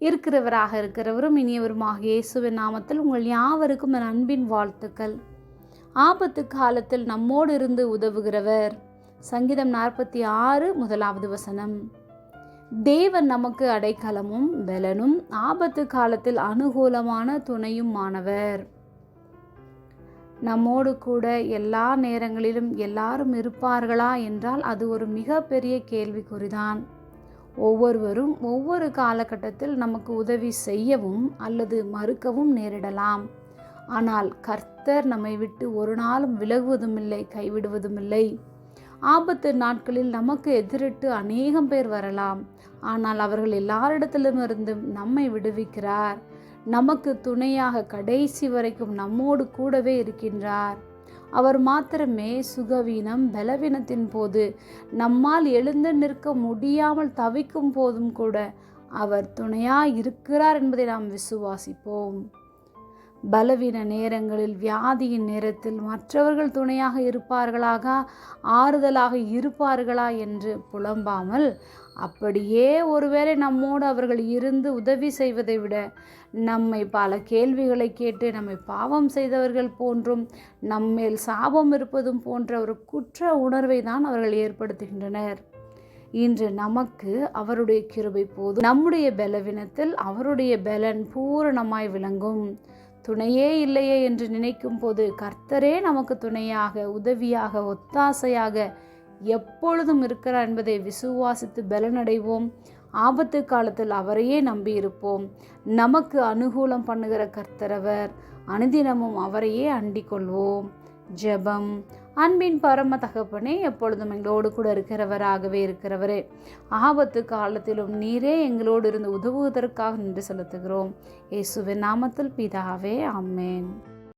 இருக்கிறவராக இருக்கிறவரும் இனியவருமாக இயேசுவின் நாமத்தில் உங்கள் யாவருக்கும் என் அன்பின் வாழ்த்துக்கள். ஆபத்து காலத்தில் நம்மோடு இருந்து உதவுகிறவர். சங்கீதம் நாற்பத்தி ஆறு முதலாவது வசனம். தேவன் நமக்கு அடைக்கலமும் பலனும் ஆபத்து காலத்தில் அனுகூலமான துணையும் மாணவர் நம்மோடு கூட எல்லா நேரங்களிலும் எல்லாரும் இருப்பார்களா என்றால் அது ஒரு மிகப்பெரிய கேள்விக்குறிதான். ஒவ்வொருவரும் ஒவ்வொரு காலகட்டத்தில் நமக்கு உதவி செய்யவும் அல்லது மறுக்கவும் நேரிடலாம். ஆனால் கர்த்தர் நம்மை விட்டு ஒரு நாளும் விலகுவதும் இல்லை கைவிடுவதும் இல்லை ஆபத்து நாட்களில் நமக்கு எதிரிட்டு அநேகம் பேர் வரலாம். ஆனால் அவர்கள் எல்லாரிடத்திலுமிருந்தும் நம்மை விடுவிக்கிறார். நமக்கு துணையாக கடைசி வரைக்கும் நம்மோடு கூடவே இருக்கின்றார். அவர் மாத்திரமே சுகவீனம் பலவீனத்தின் போது நம்மால் எழுந்து நிற்க முடியாமல் தவிக்கும் போதும் கூட அவர் துணையாக இருக்கிறார் என்பதை நாம் விசுவாசிப்போம். பலவீன நேரங்களில் வியாதியின் நேரத்தில் மற்றவர்கள் துணையாக இருப்பார்களாக ஆறுதலாக இருப்பார்களா என்று புலம்பாமல் அப்படியே ஒருவேளை நம்மோடு அவர்கள் இருந்து உதவி செய்வதை விட நம்மை பல கேள்விகளை கேட்டு நம்மை பாவம் செய்தவர்கள் போன்றும் நம்மேல் சாபம் இருப்பதும் போன்ற ஒரு குற்ற உணர்வை தான் அவர்கள் ஏற்படுத்துகின்றனர். இன்று நமக்கு அவருடைய கிருபை போதும். நம்முடைய பலவீனத்தில் அவருடைய பலன் பூரணமாய் விளங்கும். துணையே இல்லையே என்று நினைக்கும் போது கர்த்தரே நமக்கு துணையாக உதவியாக ஒத்தாசையாக எப்பொழுதும் இருக்கிறார் என்பதை விசுவாசித்து பலனடைவோம். ஆபத்து காலத்தில் அவரையே நம்பியிருப்போம் நமக்கு அனுகூலம் பண்ணுகிற கர்த்தரவர். அனுதினமும் அவரையே அண்டிக் கொள்வோம். ஜெபம். அன்பின் பரம தகப்பனே எப்பொழுதும் எங்களோடு கூட இருக்கிறவராகவே இருக்கிறவரே. ஆபத்து காலத்திலும் நீரே எங்களோடு இருந்து உதவுவதற்காக நின்று செலுத்துகிறோம். இயேசுவின் நாமத்தில் பிதாவே அம்மேன்